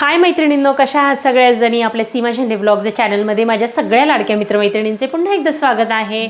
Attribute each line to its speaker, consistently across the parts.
Speaker 1: हाय मैत्रिणींनो कशा आहात सगळ्या जणी आपल्या सीमा झेंडे ब्लॉगच्या चॅनलमध्ये माझ्या सगळ्या लाडक्या मित्रमैत्रिणींचे पुन्हा एकदा स्वागत आहे.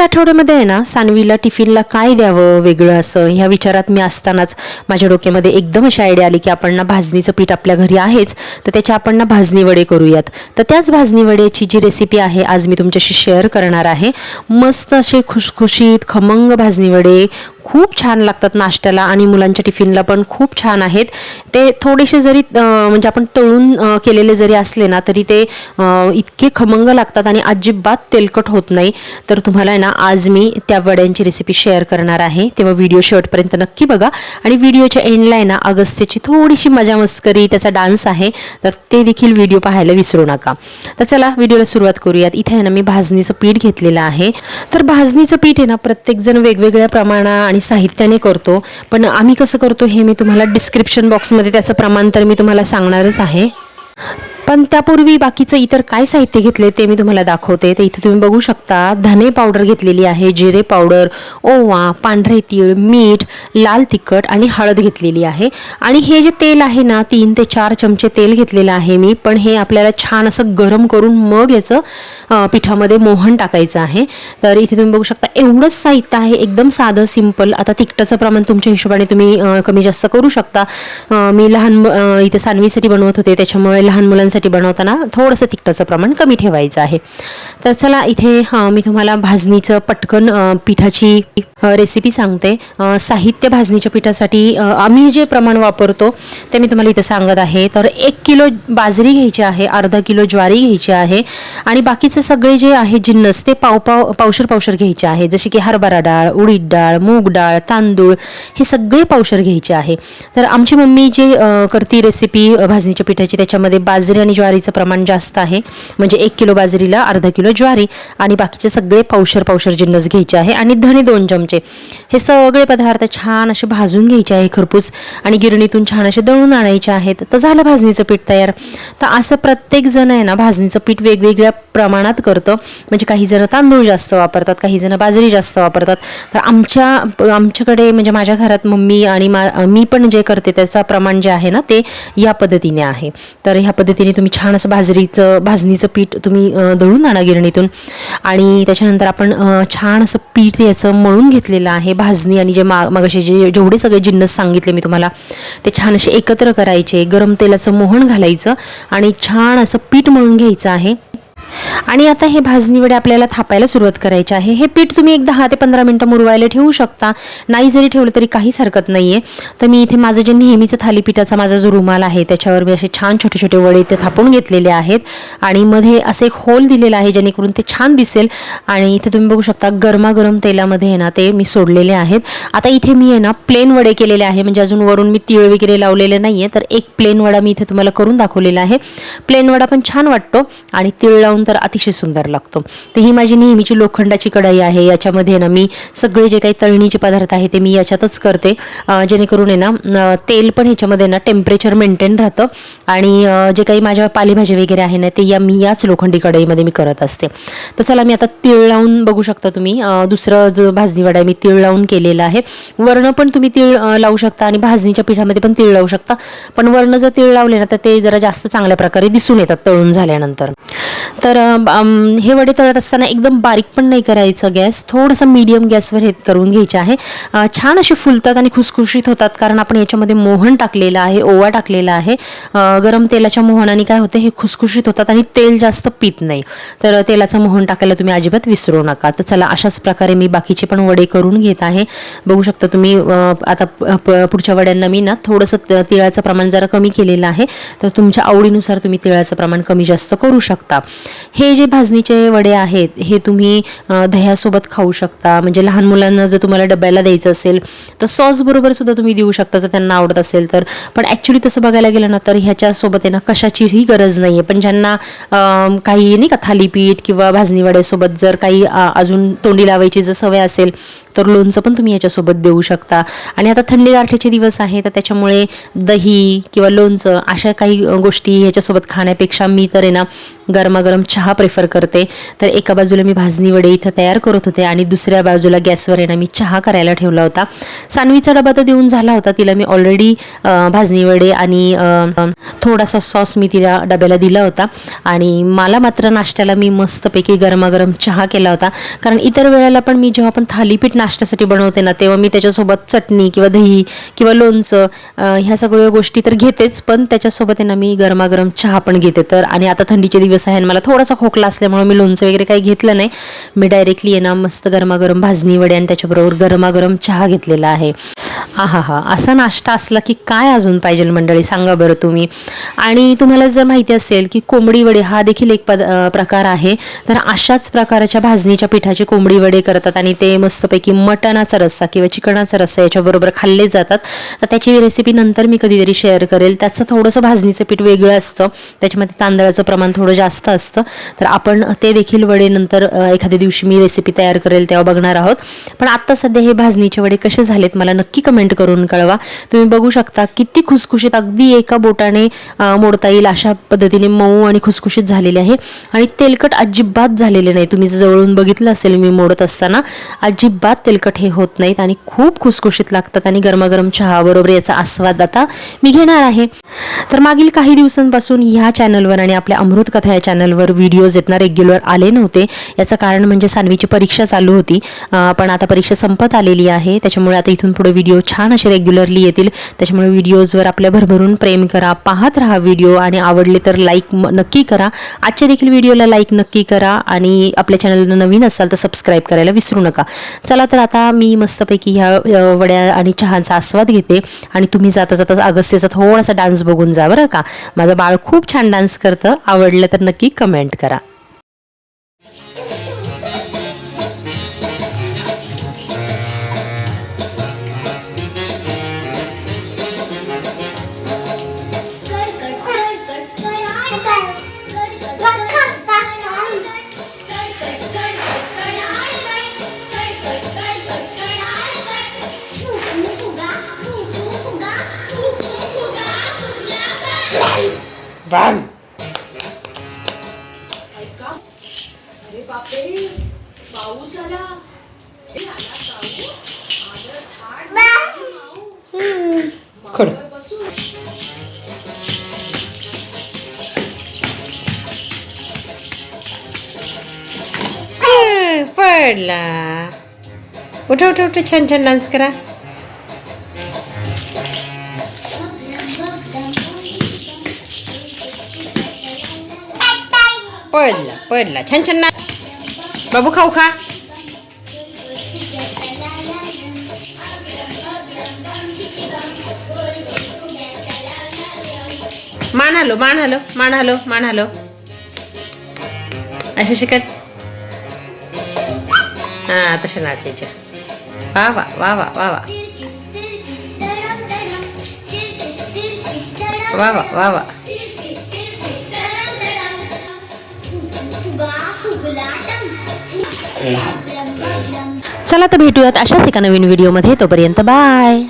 Speaker 1: मागच्या आठवड्यामध्ये आहे ना सानवीला टिफिनला काय द्यावं वेगळं असं ह्या विचारात मी असतानाच माझ्या डोक्यामध्ये एकदम अशी आयडिया आली की आपण ना भाजणीचं पीठ आपल्या घरी आहेच तर त्याच्या आपण ना भाजणी वडे करूयात. तर त्याच भाजणी वड्याची जी रेसिपी आहे आज मी तुमच्याशी शेअर करणार आहे. मस्त असे खुशखुशीत खमंग भाजणी वडे खूप छान लागतात नाश्त्याला आणि मुलांच्या टिफिनला पण खूप छान आहेत. ते थोडेसे जरी म्हणजे आपण तळून केलेले जरी असले ना तरी ते इतके खमंग लागतात आणि अजिबात तेलकट होत नाही. तर तुम्हाला आहे ना आज मी त्या वड्यांची रेसिपी शेअर करणार आहे. तेव्हा व्हिडिओ शेवटपर्यंत नक्की बघा. आणि व्हिडिओच्या एंडला आहे ना अगस्त्याची थोडीशी मजा मस्करी त्याचा डान्स आहे. तर ते देखील व्हिडिओ पाहायला विसरू नका. तर चला व्हिडिओला सुरुवात करूयात. इथे आहे ना मी भाजणीचं पीठ घेतलेलं आहे. तर भाजणीचं पीठ आहे ना प्रत्येकजण वेगवेगळ्या प्रमाणा आणि साहित्याने करतो. पण आम्ही कसं करतो हे मी तुम्हाला डिस्क्रिप्शन बॉक्समध्ये त्याचं प्रमाण तर मी तुम्हाला सांगणारच आहे. पण त्यापूर्वी बाकीचं इतर काय साहित्य घेतले ते मी तुम्हाला दाखवते. तर इथे तुम्ही बघू शकता. धने पावडर घेतलेली आहे जिरे पावडर ओवा पांढरे तीळ मीठ लाल तिखट आणि हळद घेतलेली आहे. आणि हे जे तेल आहे ना तीन ते चार चमचे तेल घेतलेलं आहे मी पण हे आपल्याला छान असं गरम करून मग याचं पिठामध्ये मोहन टाकायचं आहे. तर इथे तुम्ही बघू शकता एवढंच साहित्य आहे एकदम साधं सिंपल. आता तिखटाचं प्रमाण तुमच्या हिशोबाने तुम्ही कमी जास्त करू शकता. मी लहान इथे सानवीसाठी बनवत होते त्याच्यामुळे लहान मुलांसाठी बनवताना थोडंसं तिखटाचं प्रमाण कमी ठेवायचं आहे. तर चला इथे मी तुम्हाला भाजणीचं पटकन पिठाची रेसिपी सांगते. साहित्य भाजणीच्या पिठासाठी आम्ही जे प्रमाण वापरतो ते मी तुम्हाला इथे सांगत आहे. तर एक किलो बाजरी घ्यायची आहे अर्धा किलो ज्वारी घ्यायची आहे आणि बाकीचे सगळे जे आहे जिन्नस ते पाव पाव पावशर पावशर घ्यायचे आहे. जसे की हरभरा डाळ उडीद डाळ मूग डाळ तांदूळ हे सगळे पावशर घ्यायचे आहे. तर आमची मम्मी जे करती रेसिपी भाजणीच्या पिठाची त्याच्यामध्ये बाजरी आणि ज्वारीचं प्रमाण जास्त आहे. म्हणजे एक किलो बाजरीला अर्धा किलो ज्वारी आणि बाकीचे सगळे पावशर पावशर जिन्नस घ्यायचे आहे आणि धणे दोन चमचे. हे सगळे पदार्थ छान असे भाजून घ्यायचे आहे खरपूस आणि गिरणीतून छान असे दळून आणायचे आहेत. तर झालं भाजणीचं पीठ तयार. तर असं प्रत्येक जण आहे ना भाजणीचं पीठ वेगवेगळ्या प्रमाणात करतं. म्हणजे काही जण तांदूळ जास्त वापरतात काही जण बाजरी जास्त वापरतात. तर आमच्या आमच्याकडे म्हणजे माझ्या घरात मम्मी आणि मा मी पण जे करते त्याचं प्रमाण जे आहे ना ते या पद्धतीने आहे. तर ह्या पद्धतीने तुम्ही छान असं भाजरीचं भाजणीचं पीठ तुम्ही दळून आणा गिरणीतून. आणि त्याच्यानंतर आपण छान असं पीठ याचं मळून घेतलेलं आहे भाजणी आणि जे मा मागाशी जे जेवढे सगळे जिन्नस सांगितले मी तुम्हाला ते छान असे एकत्र करायचे गरम तेलाचं मोहन घालायचं आणि छान असं पीठ मळून घ्यायचं आहे. आणि आता हे भाजणी वडे आपल्याला थापायला सुरुवात करायची आहे. हे पीठ तुम्ही एक दहा ते पंधरा मिनटं मुरवायला ठेवू शकता. नाही जरी ठेवलं तरी काहीच हरकत नाही आहे तर मी इथे माझं जे नेहमीचं थालीपीठाचा माझा जो रुमाल आहे त्याच्यावर मी असे छान छोटे छोटे वडे ते थापून घेतलेले आहेत. आणि मध्ये असं एक होल दिलेला आहे जेणेकरून ते छान दिसेल. आणि इथे तुम्ही बघू शकता गरमागरम तेलामध्ये आहे ना ते मी सोडलेले आहेत. आता इथे मी आहे ना प्लेन वडे केलेले आहे. म्हणजे अजून वरून मी तिळ वगैरे लावलेले नाही आहे तर एक प्लेन वडा मी इथे तुम्हाला करून दाखवलेला आहे. प्लेन वडा पण छान वाटतो. आणि तिळ लावून तर अतिशय सुंदर लागतो. तर ही माझी नेहमीची लोखंडाची कढाई आहे. याच्यामध्ये ना मी सगळे जे काही तळणीचे पदार्थ आहे ते मी याच्यातच करते. जेणेकरून आहे ना तेल पण ह्याच्यामध्ये ना टेम्परेचर मेंटेन राहतं. आणि जे काही माझ्या पालेभाज्या वगैरे आहे ना ते या मी याच लोखंडी कढईमध्ये मी करत असते. तर चला मी आता तीळ लावून बघू शकता तुम्ही. दुसरं जो भाजणी वडा आहे मी तीळ लावून केलेला आहे. वर्ण पण तुम्ही तीळ लावू शकता आणि भाजणीच्या पिठामध्ये पण तीळ लावू शकता. पण वर्ण जर तीळ लावले ना तर ते जरा जास्त चांगल्या प्रकारे दिसून येतात तळून झाल्यानंतर. तर हे वडे तळत असताना एकदम बारीक पण नाही करायचं गॅस. थोडंसं मीडियम गॅसवर हे करून घ्यायचे आहे. छान असे फुलतात आणि खुसखुशीत होतात कारण आपण याच्यामध्ये मोहन टाकलेलं आहे ओवा टाकलेला आहे. गरम तेलाच्या मोहनाने काय होते हे खुसखुशीत होतात आणि तेल जास्त पित नाही. तर तेलाचं मोहन टाकायला तुम्ही अजिबात विसरू नका. तर चला अशाच प्रकारे मी बाकीचे पण वडे करून घेत आहे. बघू शकता तुम्ही आता प- पुढच्या वड्यांना मी ना थोडंसं त- तिळाचं प्रमाण जरा कमी केलेलं आहे. तर तुमच्या आवडीनुसार तुम्ही तिळाचं प्रमाण कमी जास्त करू शकता. हे जे भाजणीचे वडे आहेत हे तुम्ही दह्यासोबत खाऊ शकता. म्हणजे लहान मुलांना जर तुम्हाला डब्याला द्यायचं असेल तर सॉसबरोबर सुद्धा तुम्ही देऊ शकता जर त्यांना आवडत असेल तर. पण ॲक्च्युली तसं बघायला गेलं ना तर ह्याच्यासोबत आहे ना कशाचीही गरज नाही आहे पण ज्यांना काही नाही का थालीपीठ किंवा भाजणी वड्यासोबत जर काही अजून तोंडी लावायची जर सवय असेल तर लोणचं पण तुम्ही याच्यासोबत देऊ शकता. आणि आता थंडी गारठ्याचे दिवस आहे तर त्याच्यामुळे दही किंवा लोणचं अशा काही गोष्टी ह्याच्यासोबत खाण्यापेक्षा मी तर आहे ना गरमागरम चहा प्रेफर करते. तर एका बाजूला मी भाजणी वडे इथं तयार करत होते आणि दुसऱ्या बाजूला गॅसवर येणं मी चहा करायला ठेवला होता. सानवीचा डबा तर देऊन झाला होता. तिला मी ऑलरेडी भाजणी वडे आणि थोडासा सॉस मी तिला डब्याला दिला होता. आणि मला मात्र नाश्त्याला मी मस्तपैकी गरमागरम चहा केला होता. कारण इतर वेळेला पण मी जेव्हा पण थालीपीठ नाश्त्यासाठी बनवते ना तेव्हा मी त्याच्यासोबत चटणी किंवा दही किंवा लोणचं ह्या सगळ्या गोष्टी तर घेतेच पण त्याच्यासोबत आहे ना मी गरमागरम चहा पण घेते. तर आणि आता थंडीचे दिवस आहे आणि मला थोडासा खोकला असल्यामुळे मी लोणचं वगैरे काही घेतलं नाही. मी डायरेक्टली आहे ना मस्त गरमागरम भाजणी वडे आणि त्याच्याबरोबर गरमागरम चहा घेतलेला आहे. आहा हा असा नाश्ता असला की काय अजून पाहिजे मंडळी? सांगा बरं तुम्ही. आणि तुम्हाला जर माहिती असेल की कोंबडी वडे हा देखील एक पद प्रकार आहे. तर अशाच प्रकाराच्या भाजणीच्या पिठाचे कोंबडी वडे करतात आणि ते मस्तपैकी मटणाचा रस्सा किंवा चिकनाचा रस्सा याच्याबरोबर खाल्ले जातात. तर त्याची रेसिपी नंतर मी कधीतरी शेअर करेल. त्याचं थोडंसं भाजणीचं पीठ वेगळं असतं. त्याच्यामध्ये तांदळाचं प्रमाण थोडं जास्त असतं. तर आपण ते देखील वडे नंतर एखाद्या दिवशी मी रेसिपी तयार करेल तेव्हा बघणार आहोत. पण आत्ता सध्या हे भाजणीचे वडे कसे झालेत मला नक्की कमेंट करून कळवा. तुम्ही बघू शकता किती खुसखुशीत अगदी एका बोटाने मोडता येईल अशा पद्धतीने मऊ आणि खुसखुशीत झालेले आहे. आणि तेलकट अजिबात झालेले नाही. तुम्ही जर जवळून बघितलं असेल मी मोडत असताना अजिबात तेलकट हे होत नाहीत आणि खूप खुसखुशीत लागतात आणि गरमागरम चहाबरोबर याचा आस्वाद आता मी घेणार आहे. तर मागील काही दिवसांपासून ह्या चॅनलवर आणि आपल्या अमृत कथा या चॅनलवर व्हिडिओज येत रेग्युलर आले नव्हते. याचं कारण म्हणजे सानवीची परीक्षा चालू होती. पण आता परीक्षा संपत आलेली आहे. त्याच्यामुळे आता इथून पुढे व्हिडिओ छान असे रेग्युलरली येतील. त्याच्यामुळे व्हिडिओजवर आपल्या भरभरून प्रेम करा पाहत राहा व्हिडिओ आणि आवडले तर लाईक नक्की करा. आजच्या देखील व्हिडिओला लाईक नक्की करा आणि आपल्या चॅनलला नवीन असाल तर सबस्क्राईब करायला विसरू नका. चला तर आता मी मस्तपैकी ह्या वड्या आणि चहाचा आस्वाद घेते आणि तुम्ही जाता जाता अगस्त्यचा थोडासा डान्स बघून जा बरं का. माझं बाळ खूप छान डान्स करतं. आवडलं तर नक्की कमेंट करा.
Speaker 2: अरे बापरे. पाऊस आला ए, आला पाऊस आलं झाड माऊ. माऊवर बसून.
Speaker 1: पडला. उठा उठा उठा छान छान डान्स करा. पडला पडला. छान छान बाबू खाऊ खा. मान हलो मान हलो मान आलो मान आलो असे शिकत हा तशा नाचायच्या. वा वा वा वा वा वा. वा वा वा वा. चला तर भेटूयात अशाच एका नवीन व्हिडिओमध्ये तोपर्यंत बाय